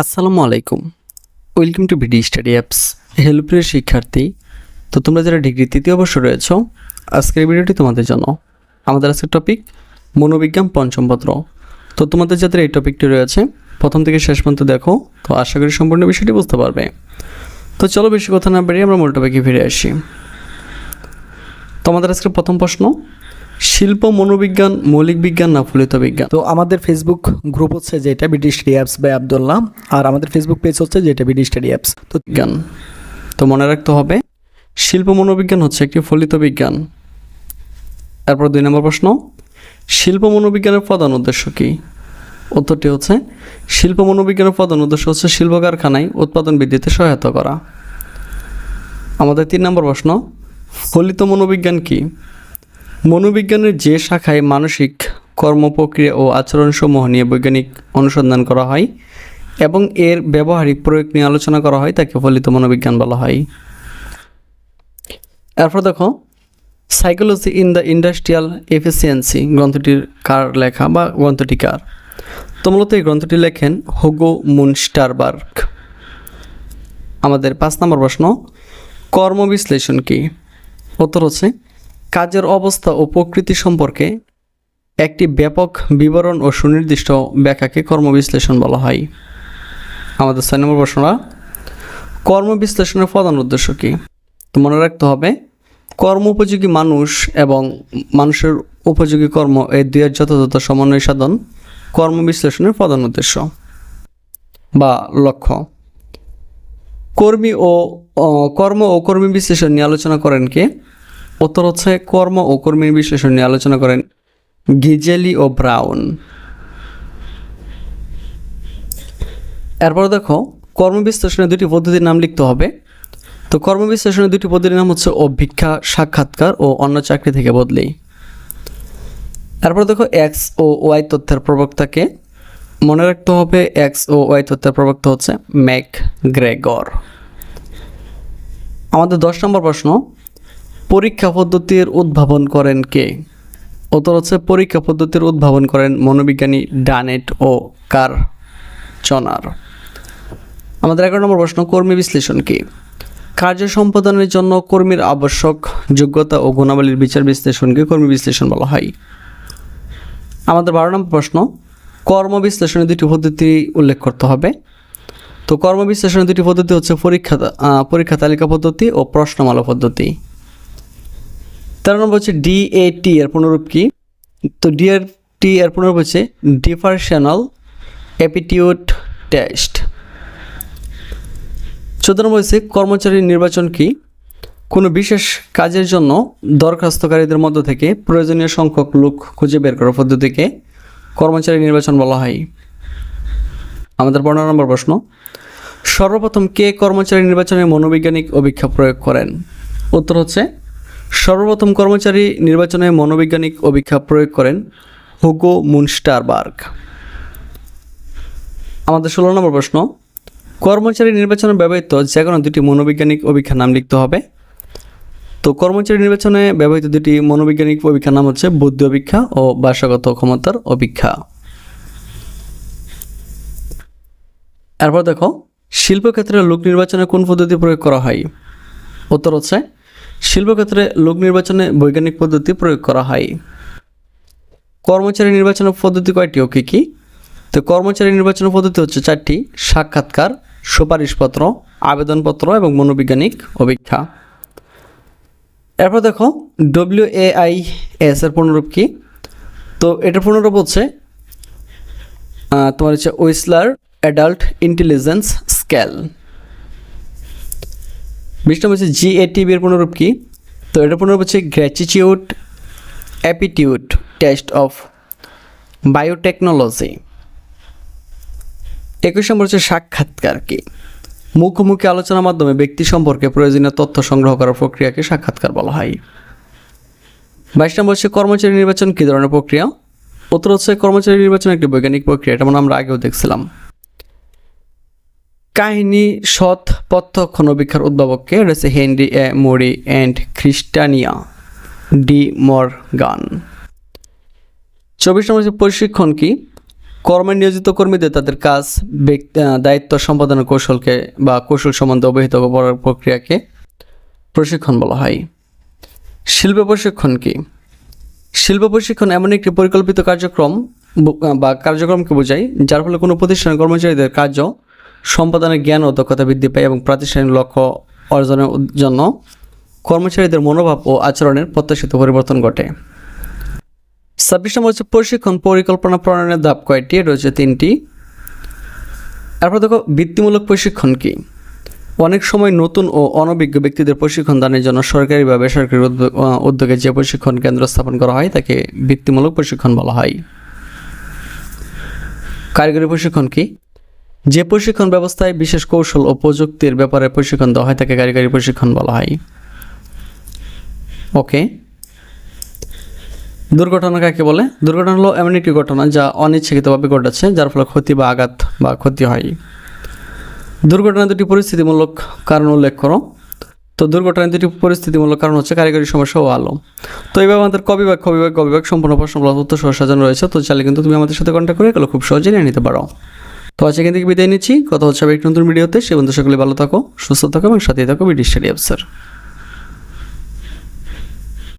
আসসালামু আলাইকুম। Welcome to BD study apps হেল্পের শিক্ষার্থী। তো তোমরা যারা ডিগ্রি তৃতীয় বর্ষ রয়েছ, আজকের ভিডিওটি তোমাদের জন্য। আমাদের আজকের টপিক মনোবিজ্ঞান পঞ্চম পত্র। তো তোমাদের যাদের এই টপিকটি রয়েছে, প্রথম থেকে শেষ পর্যন্ত দেখো, তো আশা করি সম্পূর্ণ বিষয়টি বুঝতে পারবে। তো চলো বেশি কথা না বেরিয়ে আমরা মূল টপিকে ফিরে আসি। তোমাদের আজকের প্রথম প্রশ্ন শিল্প মনোবিজ্ঞান মৌলিক বিজ্ঞান না ফলিত বিজ্ঞান? তো আমাদের ফেসবুক গ্রুপ হচ্ছে যেটা BD study apps by Abdullah আর আমাদের ফেসবুক পেজ হচ্ছে যেটা বিডি স্টাডি অ্যাপস তো বিজ্ঞান তো মনে রাখতে হবে শিল্প মনোবিজ্ঞান হচ্ছে একটি ফলিত বিজ্ঞান। তারপর দুই নম্বর প্রশ্ন শিল্প মনোবিজ্ঞানের প্রধান উদ্দেশ্য কী? উত্তরটি হচ্ছে শিল্প মনোবিজ্ঞানের প্রধান উদ্দেশ্য হচ্ছে শিল্প কারখানায় উৎপাদন বৃদ্ধিতে সহায়তা করা। আমাদের তিন নম্বর প্রশ্ন ফলিত মনোবিজ্ঞান কী? মনোবিজ্ঞানের যে শাখায় মানসিক কর্মপ্রক্রিয়া ও আচরণসমূহ নিয়ে বৈজ্ঞানিক অনুসন্ধান করা হয় এবং এর ব্যবহারিক প্রয়োগ নিয়ে আলোচনা করা হয়, তাকে ফলিত মনোবিজ্ঞান বলা হয়। এরপর দেখো psychology in the industrial efficiency গ্রন্থটির কার লেখা বা গ্রন্থটি কার? তো মূলত এই গ্রন্থটি লেখেন হোগো মুনস্টারবার্গ আমাদের পাঁচ নম্বর প্রশ্ন, কর্মবিশ্লেষণ কি? উত্তর হচ্ছে, কাজের অবস্থা ও প্রকৃতি সম্পর্কে একটি ব্যাপক বিবরণ ও সুনির্দিষ্ট ব্যাখ্যাকে কর্মবিশ্লেষণ বলা হয়। আমাদের ছয় নম্বর প্রশ্নটা, কর্মবিশ্লেষণের প্রধান উদ্দেশ্য কী? তো মনে রাখতে হবে কর্ম উপযোগী মানুষ এবং মানুষের উপযোগী কর্ম এই দুয়ের যথাযথ সমন্বয় সাধন কর্মবিশ্লেষণের প্রধান উদ্দেশ্য বা লক্ষ্য। কর্মী ও কর্ম ও কর্মী বিশ্লেষণ নিয়ে আলোচনা করেন কে? উত্তর হচ্ছে কর্ম ও কর্মী বিশ্লেষণ নিয়ে আলোচনা করেন গিজেলি ও ব্রাউন। এরপর দেখো কর্মবিশ্লেষণের দুটি পদ্ধতির নাম লিখতে হবে। তো কর্মবিশ্লেষণের দুটি পদ্ধতির নাম হচ্ছে অভিক্ষা, সাক্ষাৎকার ও অন্য চাকরি থেকে বদলি। এরপর দেখো এক্স ও ওয়াই তথ্যের প্রবক্তাকে। মনে রাখতে হবে এক্স ও ওয়াই তথ্যের প্রবক্তা হচ্ছে ম্যাক গ্রেগর আমাদের দশ নম্বর প্রশ্ন, পরীক্ষা পদ্ধতির উদ্ভাবন করেন কে? উত্তর হচ্ছে, পরীক্ষা পদ্ধতির উদ্ভাবন করেন মনোবিজ্ঞানী ডানেট ও কার চনার আমাদের এগারো নম্বর প্রশ্ন, কর্মী বিশ্লেষণ কি? কার্য সম্পাদনের জন্য কর্মীর আবশ্যক যোগ্যতা ও গুণাবলীর বিচার বিশ্লেষণকে কর্মী বিশ্লেষণ বলা হয়। আমাদের বারো নম্বর প্রশ্ন কর্ম বিশ্লেষণের দুটি পদ্ধতি উল্লেখ করতে হবে। তো কর্ম বিশ্লেষণের দুটি পদ্ধতি হচ্ছে পরীক্ষা পরীক্ষা তালিকা পদ্ধতি ও প্রশ্নমালা পদ্ধতি। তেরো নম্বর হচ্ছে ডিএটি এর পুনরূপ কি? তো ডিআরটি এর পুনরূপ হচ্ছে ডিফারেশনাল অ্যাপিটিউড টেস্ট চোদ্দ নম্বর হচ্ছে কর্মচারী নির্বাচন কি? কোনো বিশেষ কাজের জন্য দরখাস্তকারীদের মধ্য থেকে প্রয়োজনীয় সংখ্যক লোক খুঁজে বের করার পদ্ধতিকে কর্মচারী নির্বাচন বলা হয়। আমাদের পনেরো নম্বর প্রশ্ন, সর্বপ্রথম কে কর্মচারী নির্বাচনে মনোবৈজ্ঞানিক অভিক্ষা প্রয়োগ করেন? উত্তর হচ্ছে, সর্বপ্রথম কর্মচারী নির্বাচনে মনোবৈজ্ঞানিক অভিক্ষা প্রয়োগ করেন হুগো মুনস্টারবার্গ। আমাদের ষোলো নম্বর প্রশ্ন, কর্মচারী নির্বাচনে ব্যবহৃত যে কোনো দুটি মনোবৈজ্ঞানিক অভিক্ষার নাম লিখতে হবে। তো কর্মচারী নির্বাচনে ব্যবহৃত দুটি মনোবৈজ্ঞানিক অভিক্ষার নাম হচ্ছে বুদ্ধি অভিক্ষা ও ভাষাগত ক্ষমতার অভিক্ষা। এরপর দেখো, শিল্পক্ষেত্রে লোক নির্বাচনে কোন পদ্ধতি প্রয়োগ করা হয়? উত্তর হচ্ছে, শিল্পক্ষেত্রে লোক নির্বাচনে বৈজ্ঞানিক পদ্ধতি প্রয়োগ করা হয়। কর্মচারী নির্বাচনের পদ্ধতি কয়টি ও কী কী? তো কর্মচারী নির্বাচনের পদ্ধতি হচ্ছে চারটি, সাক্ষাৎকার, সুপারিশপত্র, আবেদনপত্র এবং মনোবৈজ্ঞানিক অভিক্ষা। এরপর দেখো ডব্লিউ এ আই এস এর পুনরূপ কি? তো এটার পুনরূপ হচ্ছে তোমার হচ্ছে ওয়েসলার অ্যাডাল্ট ইন্টেলিজেন্স স্কেল বিশ নম্বর হচ্ছে জিএটিভি এর পুনরূপ কি? তো এটার পুনরূপ হচ্ছে gratitude aptitude test of biotechnology একুশ নম্বর হচ্ছে সাক্ষাৎকার কি? মুখোমুখি আলোচনার মাধ্যমে ব্যক্তি সম্পর্কে প্রয়োজনীয় তথ্য সংগ্রহ করার প্রক্রিয়াকে সাক্ষাৎকার বলা হয়। বাইশ নম্বর হচ্ছে কর্মচারী নির্বাচন কী ধরনের প্রক্রিয়া? উত্তর হচ্ছে কর্মচারী নির্বাচন একটি বৈজ্ঞানিক প্রক্রিয়া, এটা আমরা আগেও দেখছিলাম। কাহিনী, সৎ, প্রত্যক্ষ নবীক্ষার উদ্ভাবককে রয়েছে Henry A Murray and Christiana D Morgan. চব্বিশ নম্বর প্রশিক্ষণ কি? কর্মে নিয়োজিত কর্মীদের তাদের কাজ দায়িত্ব সম্পাদনের কৌশলকে বা কৌশল সম্বন্ধে অবহিত করার প্রক্রিয়াকে প্রশিক্ষণ বলা হয়। শিল্প প্রশিক্ষণ কি? শিল্প প্রশিক্ষণ এমন একটি পরিকল্পিত কার্যক্রম বা কার্যক্রমকে বোঝায়, যার ফলে কোনো প্রতিষ্ঠানের কর্মচারীদের কার্য, সম্পাদনের জ্ঞান ও দক্ষতা বৃদ্ধি পায় এবং প্রাতিষ্ঠানিক লক্ষ্য অর্জনের জন্য কর্মচারীদের মনোভাব ও আচরণের প্রত্যাশিত পরিবর্তন ঘটে। ছাব্বিশ নম্বর হচ্ছে প্রশিক্ষণ পরিকল্পনা প্রণয়নের ধাপ কয়টি? রয়েছে তিনটি। এরপর দেখো, বৃত্তিমূলক প্রশিক্ষণ কি? অনেক সময় নতুন ও অনভিজ্ঞ ব্যক্তিদের প্রশিক্ষণ দানের জন্য সরকারি বা বেসরকারি উদ্যোগ- উদ্যোগে যে প্রশিক্ষণ কেন্দ্র স্থাপন করা হয়, তাকে বৃত্তিমূলক প্রশিক্ষণ বলা হয়। কারিগরি প্রশিক্ষণ কি? যে প্রশিক্ষণ ব্যবস্থায় বিশেষ কৌশল ও প্রযুক্তির ব্যাপারে প্রশিক্ষণ দেওয়া হয়, তাকে কারিগরি প্রশিক্ষণ বলা হয়। ওকে। দুর্ঘটনা কাকে বলে? দুর্ঘটনা হলো এমন একটি ঘটনা যা অনিচ্ছাকৃতভাবে ঘটেছে, যার ফলে ক্ষতি বা আঘাত বা ক্ষতি হয়। দুর্ঘটনা দুটি পরিস্থিতিমূলক কারণ উল্লেখ করো। তো দুর্ঘটনার দুটি পরিস্থিতিমূলক কারণ হচ্ছে কারিগরি সমস্যা ও আলো। তো এইভাবে আমাদের কবিভাগ কবিভাগ কবিভাগ সম্পূর্ণ প্রশ্ন তথ্য সহ সাজানো রয়েছে। তো চাইলে কিন্তু তুমি আমাদের সাথে কন্ট্যাক্ট করে এগুলো খুব সহজেই নিয়ে নিতে পারো। তো আজ এখান থেকে বিদায় নিচ্ছি। কথা হচ্ছে একটি নতুন ভিডিওতে। সে বন্ধু সকলে ভালো থাকো, সুস্থ থাকো এবং সাথে থাকো বিডিশ স্টাডি অফিসার